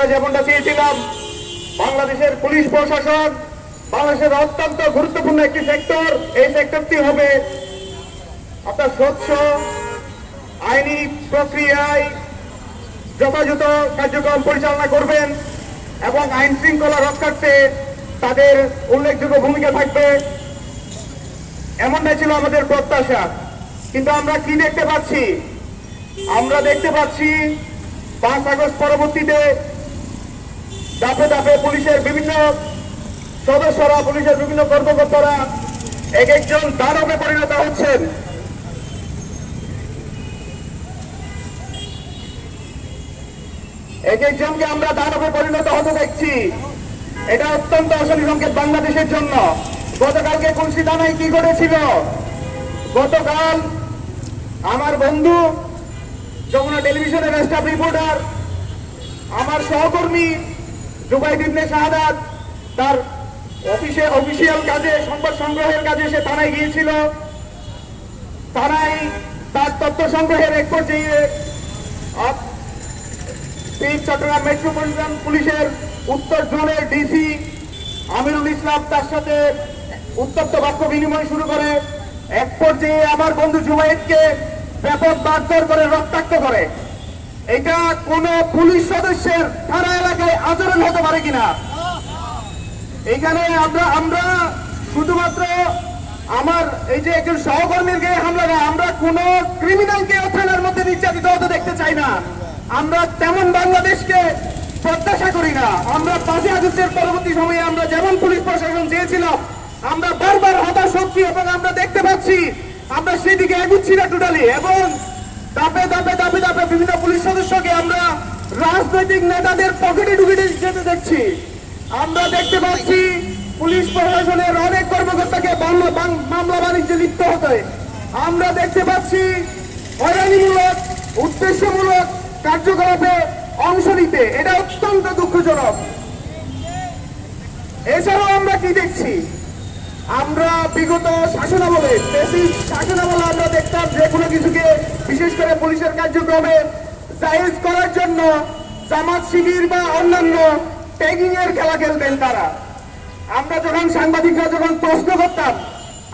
আমরা যেমনটা চেয়েছিলাম বাংলাদেশের পুলিশ প্রশাসন, বাংলাদেশের অত্যন্ত গুরুত্বপূর্ণ একটি সেক্টর এই সেক্টরটি হবে আপনার স্বচ্ছ আইনি প্রক্রিয়ায় যথাযথ কার্যক্রম পরিচালনা করবেন এবং আইন শৃঙ্খলা রক্ষার্থে তাদের উল্লেখযোগ্য ভূমিকা থাকবে। এমনটাই ছিল আমাদের প্রত্যাশা। কিন্তু আমরা কি দেখতে পাচ্ছি? আমরা দেখতে পাচ্ছি পাঁচ আগস্ট পরবর্তীতে দাপে দাপে পুলিশের বিভিন্ন সদস্যরা, পুলিশের বিভিন্ন কর্মকর্তারা এক একজন দানবে পরিণত হচ্ছেন। এক একজনকে আমরা দানবে পরিণত হতে দেখছি। এটা অত্যন্ত অশনি সংকেত বাংলাদেশের জন্য। গতকালকে কুলসি থানায় কি ঘটেছিল? গতকাল আমার বন্ধু, যমুনা টেলিভিশনের স্টাফ রিপোর্টার, আমার সহকর্মী জুবাইদ ইবনে শাহাদাত, তার অফিসে অফিসিয়াল কাজে, সংবাদ সংগ্রহের কাজে সে থানায় গিয়েছিল। থানায় তার তথ্য সংগ্রহের এক পর্যায়ে চট্টগ্রাম মেট্রোপলিটন পুলিশের উত্তর জোনের ডিসি আমিরুল ইসলাম তার সাথে উত্তপ্ত বাক্য বিনিময় শুরু করে। এক পর্যায়ে আমার বন্ধু জুবাইদকে ব্যাপক মারধর করে, রক্তাক্ত করে। এটা কোন পুলিশ সদস্যের থানা এলাকায় আচরণ হতে পারে কিনা? এইখানে আমরা আমরা শুধুমাত্র আমার এই যে একজন সহকর্মীর গায়ে হামলা না, আমরা কোন ক্রিমিনালকে থানার মধ্যে নির্যাতিত হতে দেখতে চাই না। আমরা তেমন বাংলাদেশকে প্রত্যাশা করি না। আমরা পাঁচই আগস্টের পরবর্তী সময়ে আমরা যেমন পুলিশ প্রশাসন চেয়েছিলাম, আমরা বারবার হতাশ হচ্ছি এবং আমরা দেখতে পাচ্ছি, আমরা সেদিকে এগুচ্ছি না টোটালি এবং দাপে দাপে দাপে দাপে বিভিন্ন পুলিশ সদস্যকে আমরা রাজনৈতিক নেতাদের পকেটে ঢুকে যেতে দেখছি। আমরা দেখতে পাচ্ছি পুলিশ প্রশাসনের অনেক কর্মকর্তাকে মামলা বাণিজ্যে লিপ্ত হতে। আমরা দেখতে পাচ্ছি হয়রানিমূলক, উদ্দেশ্যমূলক কার্যকলাপে অংশ নিতে। এটা অত্যন্ত দুঃখজনক। এছাড়াও আমরা কি দেখছি? আমরা বিগত শাসনামলে বেসিক শাসনামলে আমরা দেখতাম যে কোনো কিছুকে, বিশেষ করে পুলিশের কার্যক্রমে জায়েজ করার জন্য জামাত শিবির বা অন্যান্য ট্যাগিং এর খেলা খেলতেন তারা। আমরা যখন সাংবাদিকরা যখন প্রশ্ন করতাম,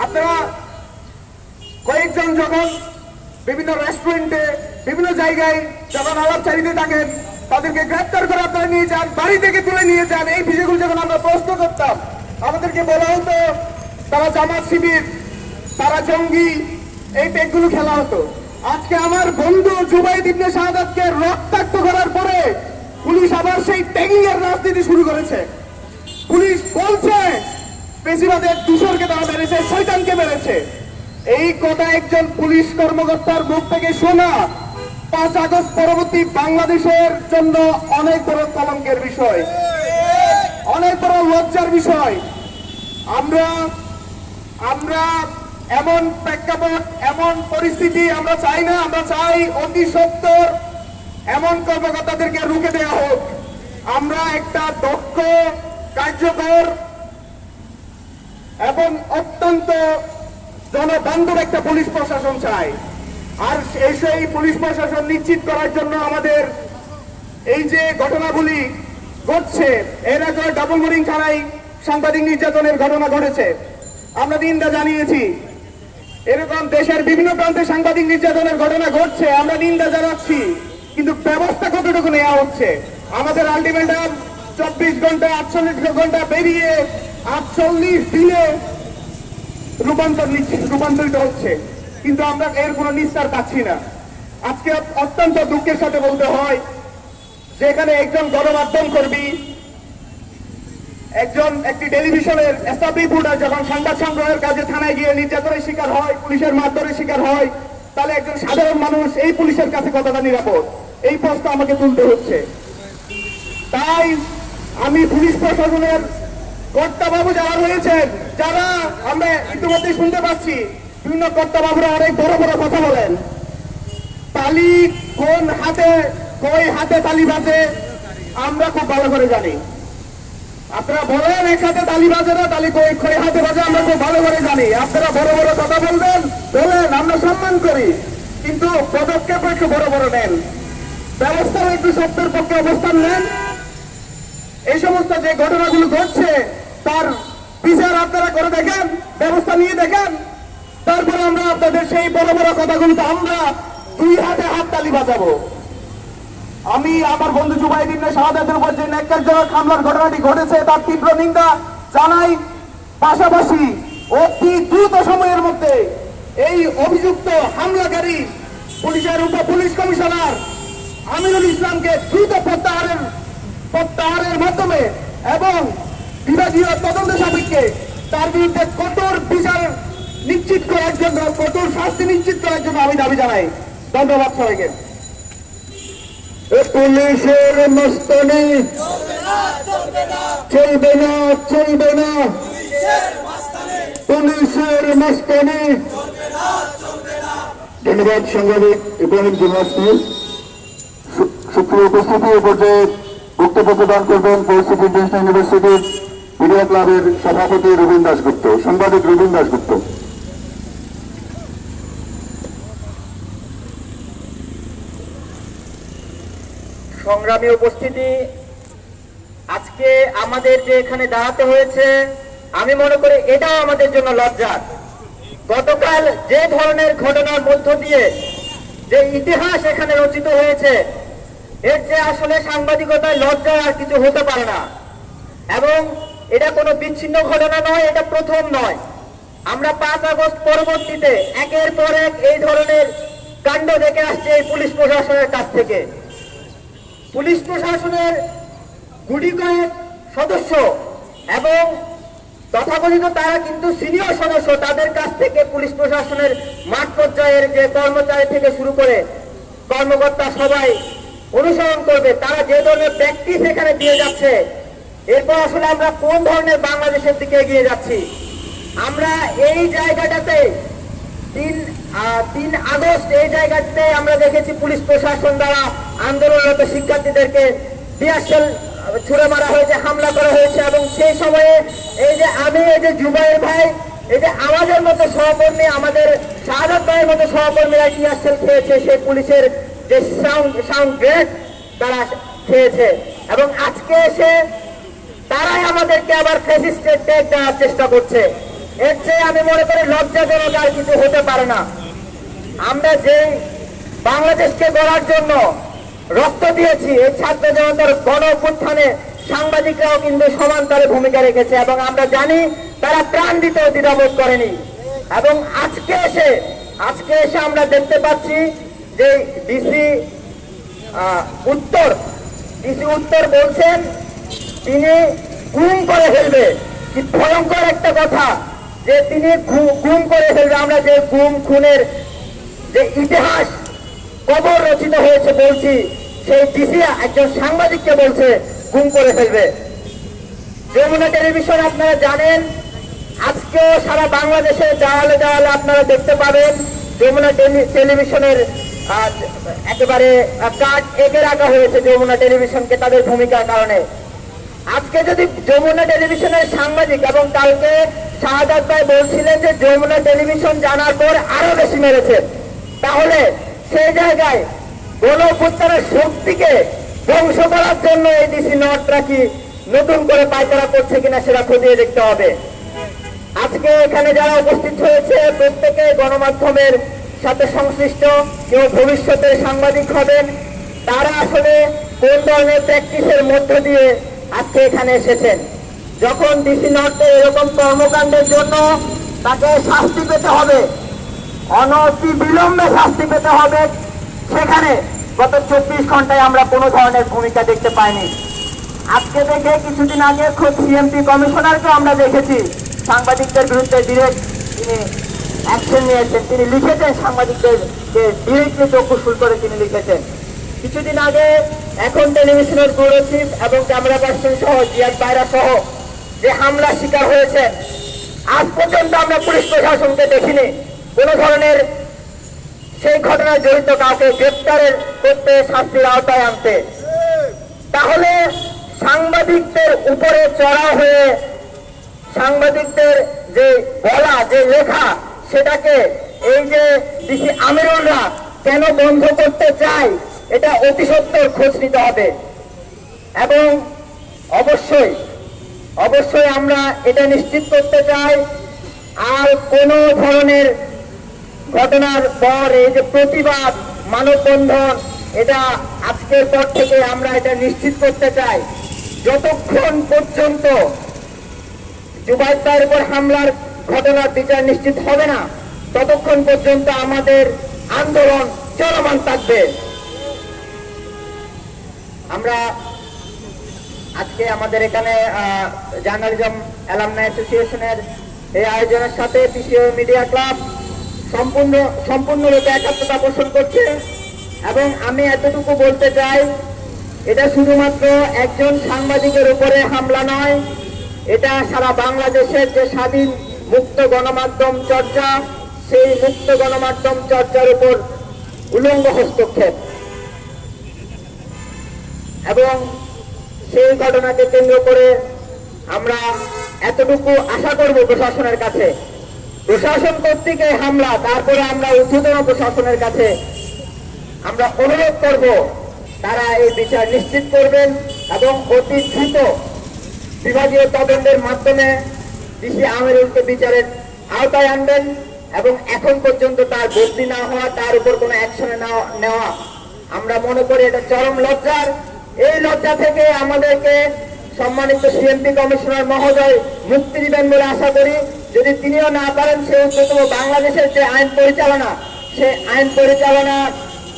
আপনারা কয়েকজন যখন বিভিন্ন রেস্টুরেন্টে বিভিন্ন জায়গায় যখন আলাপচারিতে থাকেন, তাদেরকে গ্রেপ্তার করে আপনারা নিয়ে যান, বাড়ি থেকে তুলে নিয়ে যান, এই বিষয়গুলো যখন আমরা প্রশ্ন করতাম, আমাদেরকে বলা হতো তারা জামাত শিবির, তারা জঙ্গি, এই টেকগুলো খেলা হতো। আজকে আমার বন্ধু জুবাই দিবনে শাহাদাতকে রক্তাক্ত করার পরে পুলিশ আবার সেই ট্যাগিং এর রাজনীতি শুরু করেছে। পুলিশ বলছে পেশিবাদের দূষরকে তারা মেরেছে শৈতানকে মেরেছে। এই কথা একজন পুলিশ কর্মকর্তার মুখ থেকে শোনা, পাঁচ আগস্ট পরবর্তী বাংলাদেশের জন্য অনেক বড় কলঙ্কের বিষয়, অনেক বড় লজ্জার বিষয়। আমরা আমরা এমন প্রেক্ষাপট, এমন পরিস্থিতি আমরা চাই না, আমরা চাই অতি সত্তর এমন কর্মকর্তাদেরকে রুখে দেওয়া হোক। আমরা একটা দক্ষ, কার্যকর এবং অত্যন্ত জনবান্ধব একটা পুলিশ প্রশাসন চাই। আর সেই পুলিশ প্রশাসন নিশ্চিত করার জন্য আমাদের এই যে ঘটনাগুলি ঘটছে, এর আগে ডাবল মোরিং থানায় সাংবাদিক নির্যাতনের ঘটনা ঘটেছে। আমরা নিন্দা জানিয়েছি। এরকম দেশের বিভিন্ন প্রান্তে সাংবাদিক নির্যাতনের ঘটনা ঘটছে, আমরা নিন্দা জানাচ্ছি। কিন্তু ব্যবস্থা কতটুকু নেওয়া হচ্ছে? আমাদের আলটিমেটাম চব্বিশ ঘণ্টা আটচল্লিশ ঘণ্টা বেরিয়ে আটচল্লিশ দিনে রূপান্তর রূপান্তরিত হচ্ছে। কিন্তু আমরা এর কোনো নিস্তার পাচ্ছি না। আজকে অত্যন্ত দুঃখের সাথে বলতে হয়, যেখানে একজন গণমাধ্যম কর্মী একজন একটি টেলিভিশনের স্টাফ রিপোর্টার যখন সংবাদ সংগ্রহের কাজে থানায় গিয়ে নির্যাতনের শিকার হয়, পুলিশের মারধরের শিকার হয়, তাহলে একজন সাধারণ মানুষ এই পুলিশের কাছে কতটা নিরাপদ? এই প্রশ্ন আমাকে তুলতে হচ্ছে। তাই আমি পুলিশ প্রশাসনের কর্তাবাবু যারা রয়েছেন, যারা আমরা ইতিমধ্যে শুনতে পাচ্ছি, বিভিন্ন কর্তাবাবুরা অনেক বড় বড় কথা বলেন। তালি কোন হাতে কই হাতে তালি বাজে, আমরা খুব ভালো করে জানি। আপনারা বলেন এক হাতে তালি বাজে না তালি কই হাতে বাজে আমরা খুব ভালো করে জানি। আপনারা বড় বড় কথা বলবেন, বলেন, আমরা সম্মান করি। কিন্তু পদক্ষেপ একটু বড় বড় নেন। ব্যবস্থার একটু শব্দের পক্ষে অবস্থান নেন। এই সমস্ত যে ঘটনাগুলো ঘটছে, তার বিচার আপনারা করে দেখেন, ব্যবস্থা নিয়ে দেখেন। তারপরে আমরা আপনাদের সেই বড় বড় কথাগুলো তো আমরা দুই হাতে হাত তালি বাজাবো। আমি আমার বন্ধু জুবাইদিন শাহাদাতের উপর যে ন্যাক্কারজনক হামলার ঘটনাটি ঘটেছে, তার তীব্র নিন্দা জানাই পাশাপাশি অতি দ্রুত সময়ের মধ্যে এই অভিযুক্ত হামলাকারী পুলিশের উপ পুলিশ কমিশনার আমিনুল ইসলামকে দ্রুত প্রত্যাহারের প্রত্যাহারের মাধ্যমে এবং বিভাগীয় তদন্ত সাপেক্ষে তার বিরুদ্ধে কঠোর বিচার নিশ্চিত করার জন্য, কঠোর শাস্তি নিশ্চিত করার জন্য আমি দাবি জানাই। ধন্যবাদ সবাইকে। পুলিশের মস্তানি। চলবে না চলবে না। পুলিশের মস্তানি। ধন্যবাদ সাংবাদিক ইব্রাহিম জুনাসি সুপ্রিয় উপস্থিতি, এ পর্যায়ে বক্তব্য প্রদান করবেন পরিস্থিতি ইন্টারন্যাশনাল ইউনিভার্সিটির মিডিয়া ক্লাবের সভাপতি রবীন দাসগুপ্ত সাংবাদিক রবীন দাসগুপ্ত সংগ্রামী উপস্থিতি, আজকে আমাদের যে এখানে দাঁড়াতে হয়েছে, আমি মনে করি এটাও আমাদের জন্য লজ্জার। গতকাল যে ধরনের ঘটনার মধ্য দিয়ে যে ইতিহাস এখানে রচিত হয়েছে, এর যে আসলে সাংবাদিকতায় লজ্জা আর কিছু হতে পারে না। এবং এটা কোনো বিচ্ছিন্ন ঘটনা নয়, এটা প্রথম নয়। আমরা পাঁচ আগস্ট পরবর্তীতে একের পর এক এই ধরনের কাণ্ড দেখে আসছে এই পুলিশ প্রশাসনের কাছ থেকে। পুলিশ প্রশাসনের গুটি কয়েক সদস্য এবং তথাকথিত তারা কিন্তু সিনিয়র সদস্য তাদের কাছ থেকে পুলিশ প্রশাসনের মাঠ পর্যায়ের যে কর্মচারী থেকে শুরু করে কর্মকর্তা সবাই অনুসরণ করবে, তারা যে ধরনের প্র্যাকটিস এখানে দিয়ে যাচ্ছে। এরপর আসলে আমরা কোন ধরনের বাংলাদেশের দিকে এগিয়ে যাচ্ছি? আমরা এই জায়গাটাতে তিন তিন আগস্ট এই জায়গাতে আমরা দেখেছি পুলিশ প্রশাসন দ্বারা আন্দোলনরত শিক্ষার্থীদেরকে বিয়াসেল ছুড়ে মারা হয়েছে, হামলা করা হয়েছে এবং সেই সময়ে এই যে আমি, এই যে জুবাইর ভাই, এই যে আমাদের মতো সহকর্মী, আমাদের শাহাদ ভাইয়ের মতো সহকর্মীরা টিয়ারশেল খেয়েছে, সেই পুলিশের যে সাউন্ড সাউন্ড গ্রেড তারা খেয়েছে এবং আজকে এসে তারাই আমাদেরকে আবার ফেসিস্টের টেক দেওয়ার চেষ্টা করছে। এর চেয়ে আমি মনে করি লজ্জাজনক আর কিছু হতে পারে না। আমরা যে বাংলাদেশকে গড়ার জন্য রক্ত দিয়েছি, এই ছাত্র জনতার গণ অভ্যুত্থানে সাংবাদিকরাও কিন্তু সমান্তরে ভূমিকা রেখেছে এবং আমরা জানি তারা প্রাণ দিতেও দ্বিধাবোধ করেনি। এবং আজকে এসে আজকে এসে আমরা দেখতে পাচ্ছি যে ডিসি উত্তর ডিসি উত্তর বলছেন, তিনি গুম করে ফেলবে। কি ভয়ঙ্কর একটা কথা। যে তিনি গুম করে ফেলবে, আমরা যে গুম খুনের যে ইতিহাস কবর রচিত হয়েছে বলছি, সেই ডিসি একজন সাংবাদিককে বলছে গুম করে ফেলবে। যমুনা টেলিভিশন, আপনারা জানেন, আজকেও সারা বাংলাদেশে দেওয়ালে দেওয়ালে আপনারা দেখতে পাবেন, যমুনা টেলিভিশনের একেবারে কার্ড এঁকে রাখা হয়েছে যমুনা টেলিভিশনকে তাদের ভূমিকার কারণে। আজকে যদি যমুনা টেলিভিশনের সাংবাদিক এবং কালকে শাহাদাত ভাই বলছিলেন যে যমুনা টেলিভিশন জানার পর আরও বেশি মেরেছে, তাহলে সেই জায়গায় গণ শক্তিকে ধ্বংস করার জন্য এই ডিসি নটরা কি নতুন করে পায়তারা করছে কিনা সেটা খতিয়ে দেখতে হবে। আজকে এখানে যারা উপস্থিত হয়েছে, প্রত্যেকে গণমাধ্যমের সাথে সংশ্লিষ্ট, কেউ ভবিষ্যতের সাংবাদিক হবেন, তারা আসলে কোন ধরনের প্র্যাকটিসের মধ্য দিয়ে আজকে এখানে এসেছেন। যখন ডিসি নর্থে এরকম কর্মকাণ্ডের জন্য তাকে শাস্তি পেতে হবে, অনতি বিলম্বে শাস্তি পেতে হবে, সেখানে গত চব্বিশ ঘন্টায় আমরা কোনো ধরনের ভূমিকা দেখতে পাইনি। আজকে দেখে কিছুদিন আগে খুব সিএমপি কমিশনারকে আমরা দেখেছি। সাংবাদিকদের বিরুদ্ধে ডিরেক্ট তিনি অ্যাকশন নিয়েছেন। তিনি লিখেছেন সাংবাদিকদেরকে ডিরেক্টলি চক্ষুশুল করে তিনি লিখেছেন। কিছুদিন আগে এখন টেলিভিশনের চিফ এবং ক্যামেরা পার্সন সহ জিয়াদ পায়রা সহ যে হামলা শিকার হয়েছে আজ পর্যন্ত আমরা পুলিশ প্রশাসনকে দেখিনি। কোনো ধরনের সেই ঘটনায় জড়িত কাউকে গ্রেপ্তারের করতে শাস্তির আওতায় আনতে। তাহলে সাংবাদিকদের উপরে চড়া হয়ে সাংবাদিকদের যে বলা যে লেখা, সেটাকে এই যে ডিসি আমিরুলরা কেন বন্ধ করতে চায় এটা অতি সত্তর খোঁজ নিতে হবে। এবং অবশ্যই অবশ্যই আমরা এটা নিশ্চিত করতে চাই, আর কোনো ধরনের ঘটনার পর এই যে প্রতিবাদ, মানববন্ধন, এটা আজকের পর থেকে আমরা এটা নিশ্চিত করতে চাই। যতক্ষণ পর্যন্ত জুবাইদার উপর হামলার ঘটনার বিচার নিশ্চিত হবে না, ততক্ষণ পর্যন্ত আমাদের আন্দোলন চলমান থাকবে। আমরা আজকে আমাদের এখানে জার্নালিজম অ্যালামনা অ্যাসোসিয়েশনের এই আয়োজনের সাথে পিসিও মিডিয়া ক্লাব সম্পূর্ণ, সম্পূর্ণরূপে একাত্মতা পোষণ করছে এবং আমি এতটুকু বলতে চাই, এটা শুধুমাত্র একজন সাংবাদিকের উপরে হামলা নয়, এটা সারা বাংলাদেশের যে স্বাধীন মুক্ত গণমাধ্যম চর্চা, সেই মুক্ত গণমাধ্যম চর্চার উপর উলঙ্গ হস্তক্ষেপ। এবং সেই ঘটনাকে কেন্দ্র করে আমরা এতটুকু আশা করব প্রশাসনের কাছে। প্রশাসন কর্তৃক এই হামলা, তারপরে আমরা ঊর্ধ্বতন প্রশাসনের কাছে আমরা অনুরোধ করব, তারা এই বিচার নিশ্চিত করবেন এবং অতি দ্রুত বিভাগীয় তদন্তের মাধ্যমে ডিসি আমিরুলকে বিচারের আওতায় আনবেন এবং এখন পর্যন্ত তার বদলি না হওয়া, তার উপর কোনো অ্যাকশনে নেওয়া, আমরা মনে করি এটা চরম লজ্জার এই লজ্জা থেকে আমাদেরকে সম্মানিত সিএমপি কমিশনার মহোদয় মুক্তি দিবেন বলে আশা করি। যদি তিনিও না পারেন, সে অন্তত বাংলাদেশের যে আইন পরিচালনা, সে আইন পরিচালনা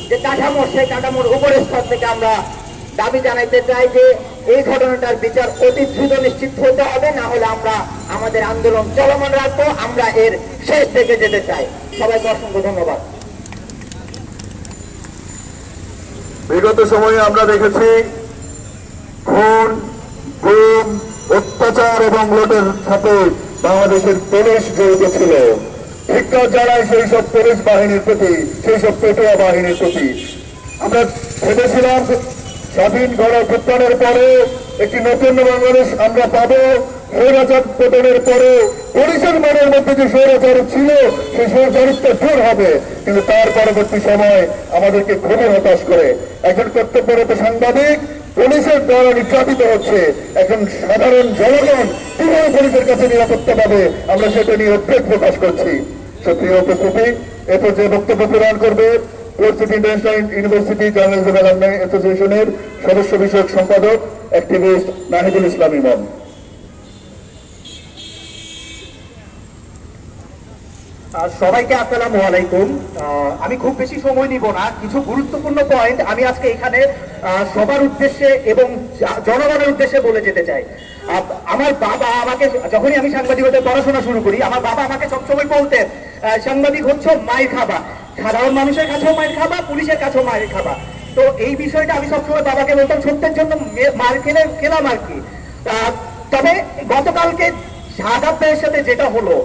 যে কাঠামো, সেই কাঠামোর উপরের স্তর থেকে আমরা দাবি জানাইতে চাই যে এই ঘটনাটার বিচার অতি দ্রুত নিশ্চিত হতে হবে, না হলে আমরা আমাদের আন্দোলন চলমান রাখব, আমরা এর শেষ থেকে যেতে চাই। সবাইকে অসংখ্য ধন্যবাদ। বিগত সময়ে আমরা দেখেছি খুন গুম, অত্যাচার এবং লুটের সাথে বাংলাদেশের পুলিশ জড়িত ছিল। ধিক্কার জানায় সেই সব পুলিশ বাহিনীর প্রতি, সেই সব পেটোয়া বাহিনীর প্রতি। আমরা ভেবেছিলাম স্বাধীন গণভুত্থানের পরে একটি নতুন বাংলাদেশ আমরা পাবো। স্বৈরাচার পতনের পরে পুলিশের মনের মধ্যে যে স্বৈরাচার ছিল, সেই স্বৈরাচারিত্ব দূর হবে। কিন্তু তার পরবর্তী সময় আমাদেরকে খুবই হতাশ করে। একজন কর্তব্যরত সাংবাদিক, পুলিশের দ্বারা নির্যাতিত হচ্ছে। একজন সাধারণ জনগণ কীভাবে পুলিশের কাছে নিরাপত্তা পাবে। আমরা সেটা নিয়ে উদ্বেগ প্রকাশ করছি। সক্রিয় উপস্থিতি, এ যে বক্তব্য প্রদান করবে পরিস্থিতি ইন্টারন্যাশনাল ইউনিভার্সিটি জার্নালিজম অ্যালামনাই অ্যাসোসিয়েশনের সদস্য বিষয়ক সম্পাদক, অ্যাক্টিভিস্ট নাহিদুল ইসলাম ইমাম। সবাইকে আসসালামু আলাইকুম। আমি খুব বেশি সময় নিব না। কিছু গুরুত্বপূর্ণ পয়েন্ট আমি আজকে এখানে সবার উদ্দেশ্যে এবং জনগণের উদ্দেশ্যে বলে যেতে চাই। আমার বাবা আমাকে যখনই আমি সাংবাদিকতায় পড়াশোনা শুরু করি, আমার বাবা আমাকে সবসময় বলতেন সাংবাদিক হচ্ছে মায়ের খাবা। সাধারণ মানুষের কাছেও মায়ের খাবা, পুলিশের কাছেও মায়ের খাবা। তো এই বিষয়টা আমি সবসময় বাবাকে বলতাম, সত্যের জন্য মার খেলে খেলাম আর কি। তবে গতকালকে ভাইয়ের সাথে যেটা হলো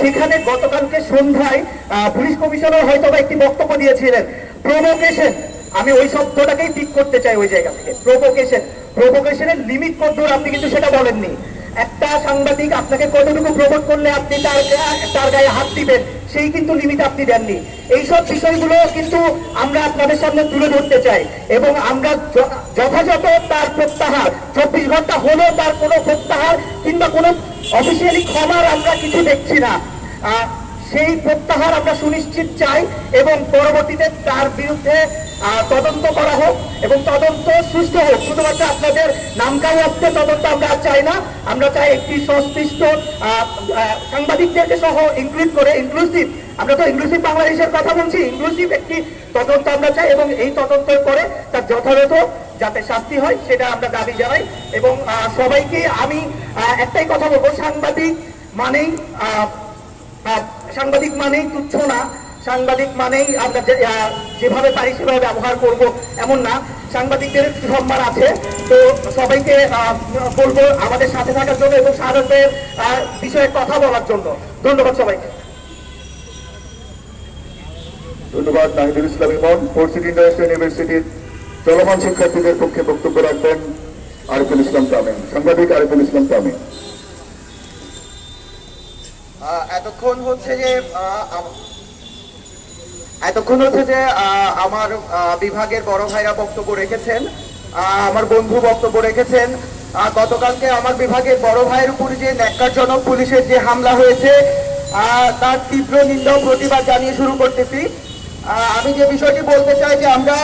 সেখানে গতকালকে সন্ধ্যায় পুলিশ কমিশনার হয়তো বা একটি বক্তব্য দিয়েছিলেন। প্রভোকেশন আমি ওই শব্দটাকেই ঠিক করতে চাই ওই জায়গা থেকে। প্রভোকেশন প্রভোকেশনের লিমিট কত আপনি কিন্তু সেটা বলেননি। একটা সাংবাদিক আপনাকে কতটুকু প্রবোধ করলে আপনি তার তার গায়ে হাত দিবেন, সেই কিন্তু লিমিট আপনি দেননি। এইসব বিষয়গুলো কিন্তু আমরা আপনাদের সামনে তুলে ধরতে চাই এবং আমরা যথাযথ তার প্রত্যাহার, চব্বিশ ঘণ্টা হলেও তার কোনো প্রত্যাহার কিংবা কোনো অফিসিয়ালি ক্ষমার আমরা কিছু দেখছি না। সেই প্রত্যাহার আমরা সুনিশ্চিত চাই এবং পরবর্তীতে তার বিরুদ্ধে তদন্ত করা হোক এবং তদন্ত সুস্থ হোক। শুধুমাত্র আপনাদের নামকাও অর্থে তদন্ত আমরা চাই না। আমরা চাই একটি সংশ্লিষ্ট সাংবাদিকদেরকে সহ ইনক্লুড করে ইনক্লুসিভ আমরা তো ইনক্লুসিভ বাংলাদেশের কথা বলছি ইনক্লুসিভ একটি তদন্ত আমরা চাই এবং এই তদন্তের পরে তার যথাযথ যাতে শাস্তি হয়, সেটা আমরা দাবি জানাই এবং সবাইকে আমি একটাই কথা বলব, সাংবাদিক মানেই সাংবাদিক মানেই তুচ্ছ না, সাংবাদিক মানেই আমরা যেভাবে পারি সেভাবে ব্যবহার করব এমন না, সাংবাদিকদের সম্মান আছে, তো সবাইকে বলব আমাদের সাথে থাকার জন্য এবং সাধারণের বিষয়ে কথা বলার জন্য। ধন্যবাদ সবাইকে। ধন্যবাদ, নাহিদুল ইসলাম ইমন পরিস্থিতি ইন্টারন্যাশনাল ইউনিভার্সিটির চলমান শিক্ষার্থীদের পক্ষে বক্তব্য রাখবেন আরিফুল ইসলাম তামিম। সাংবাদিক আরিফুল ইসলাম তামিম। এতক্ষণ হচ্ছে যে এতক্ষণ হচ্ছে যে আমার বিভাগের বড় ভাইরা বক্তব্য রেখেছেন আমার বন্ধু বক্তব্য রেখেছেন গতকালকে আমার বিভাগের বড় ভাইয়ের উপরে যে ন্যাক্কারজনক পুলিশের যে হামলা হয়েছে তার তীব্র নিন্দা প্রতিবাদ জানিয়ে শুরু করতেছি। আমি যে বিষয়টি বলতে চাই যে আমরা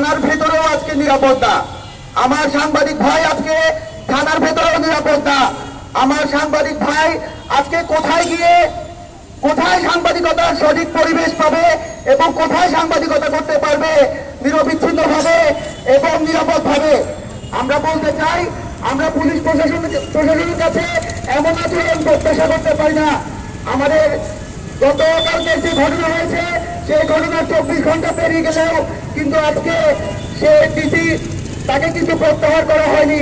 থানার ভেতরেও আজকে নিরাপত্তা। আমার সাংবাদিক ভাই আজকে থানার ভেতরেও নিরাপত্তা। আমার সাংবাদিক ভাই আজকে কোথায় গিয়ে, কোথায় সাংবাদিকতার সঠিক পরিবেশ পাবে এবং কোথায় সাংবাদিকতা করতে পারবে নিরবিচ্ছিন্ন ভাবে এবং নিরাপদ ভাবে আমরা বলতে চাই, আমরা পুলিশ প্রশাসন প্রশাসনের কাছে এমন আচরণ প্রত্যাশা করতে পারি না। আমাদের গতকালকে যে ঘটনা হয়েছে সেই ঘটনা চব্বিশ ঘণ্টা পেরিয়ে গেলেও কিন্তু আজকে সে ডিসি তাকে কিন্তু প্রত্যাহার করা হয়নি।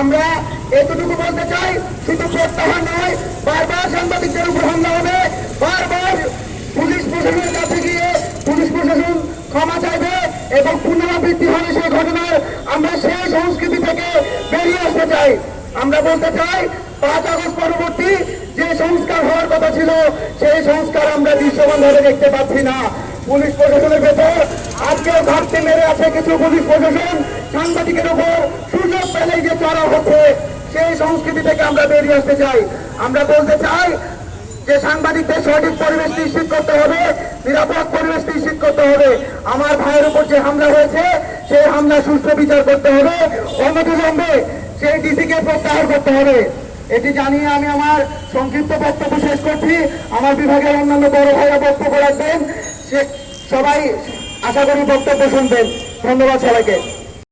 আমরা এতটুকু বলতে চাই, শুধু প্রত্যাহার নয়, বারবার সাংবাদিকদের উপর হামলা হবে, বারবার পুলিশ প্রশাসনের কাছে গিয়ে পুলিশ প্রশাসন ক্ষমা চাইবে এবং পুনরাবৃত্তি হবে সেই ঘটনার। আমরা সেই সংস্কৃতি থেকে বেরিয়ে আসতে চাই। আমরা বলতে চাই, পাঁচ আগস্ট পরবর্তী যে সংস্কার হওয়ার কথা ছিল, সেই সংস্কার আমরা দৃশ্যমান ভাবে দেখতে পাচ্ছি না। পুলিশ প্রশাসনের ভেতর আজকেও ঘাটতি মেরে আছে কিছু পুলিশ প্রশাসন। সাংবাদিকের উপর সুযোগ পেলেই যে চড়া হচ্ছে, সেই সংস্কৃতি থেকে আমরা বেরিয়ে আসতে চাই। আমরা বলতে চাই যে সাংবাদিকদের সঠিক পরিবেশ নিশ্চিত করতে হবে, নিরাপদ পরিবেশ নিশ্চিত করতে হবে। আমার ভাইয়ের উপর যে হামলা হয়েছে, সেই হামলা সুষ্ঠু বিচার করতে হবে। অনতিবিলম্বে সেই ডিসিকে প্রত্যাহার করতে হবে। এটি জানিয়ে আমি আমার সংক্ষিপ্ত বক্তব্য শেষ করছি। আমার বিভাগের অন্যান্য বড় ভাইরা বক্তব্য রাখবেন। সে সবাই আশা করি বক্তব্য শুনবেন। ধন্যবাদ সবাইকে।